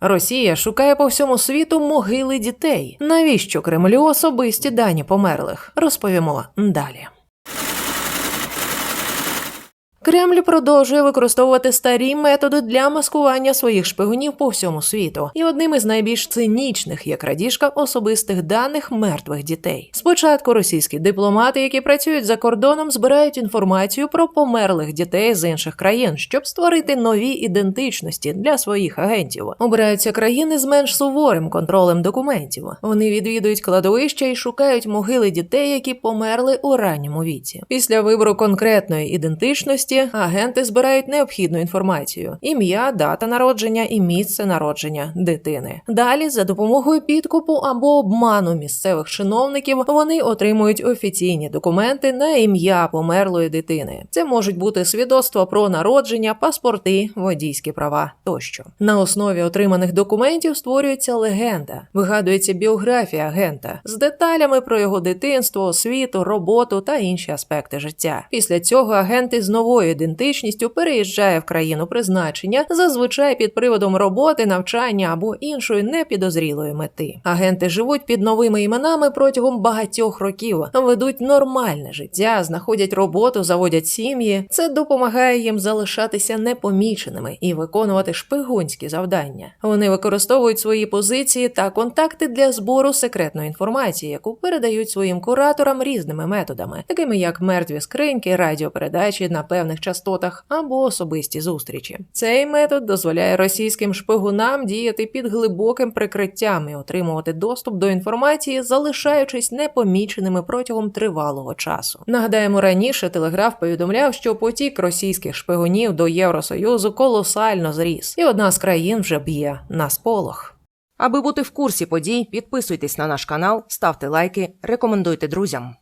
Росія шукає по всьому світу могили дітей. Навіщо Кремлю особисті дані померлих? Розповімо далі. Кремль продовжує використовувати старі методи для маскування своїх шпигунів по всьому світу, і одним із найбільш цинічних є крадіжка особистих даних мертвих дітей. Спочатку російські дипломати, які працюють за кордоном, збирають інформацію про померлих дітей з інших країн, щоб створити нові ідентичності для своїх агентів. Обираються країни з менш суворим контролем документів. Вони відвідують кладовища і шукають могили дітей, які померли у ранньому віці. Після вибору конкретної ідентичності агенти збирають необхідну інформацію: ім'я, дата народження і місце народження дитини. Далі, за допомогою підкупу або обману місцевих чиновників, вони отримують офіційні документи на ім'я померлої дитини. Це можуть бути свідоцтва про народження, паспорти, водійські права тощо. На основі отриманих документів створюється легенда, вигадується біографія агента з деталями про його дитинство, освіту, роботу та інші аспекти життя. Після цього агенти з новою ідентичністю переїжджає в країну призначення, зазвичай під приводом роботи, навчання або іншої непідозрілої мети. Агенти живуть під новими іменами протягом багатьох років, ведуть нормальне життя, знаходять роботу, заводять сім'ї. Це допомагає їм залишатися непоміченими і виконувати шпигунські завдання. Вони використовують свої позиції та контакти для збору секретної інформації, яку передають своїм кураторам різними методами, такими як мертві скриньки, радіопередачі на певних частотах або особисті зустрічі. Цей метод дозволяє російським шпигунам діяти під глибоким прикриттям і отримувати доступ до інформації, залишаючись непоміченими протягом тривалого часу. Нагадаємо, раніше телеграф повідомляв, що потік російських шпигунів до Євросоюзу колосально зріс, і одна з країн вже б'є на сполох. Аби бути в курсі подій, підписуйтесь на наш канал, ставте лайки, рекомендуйте друзям.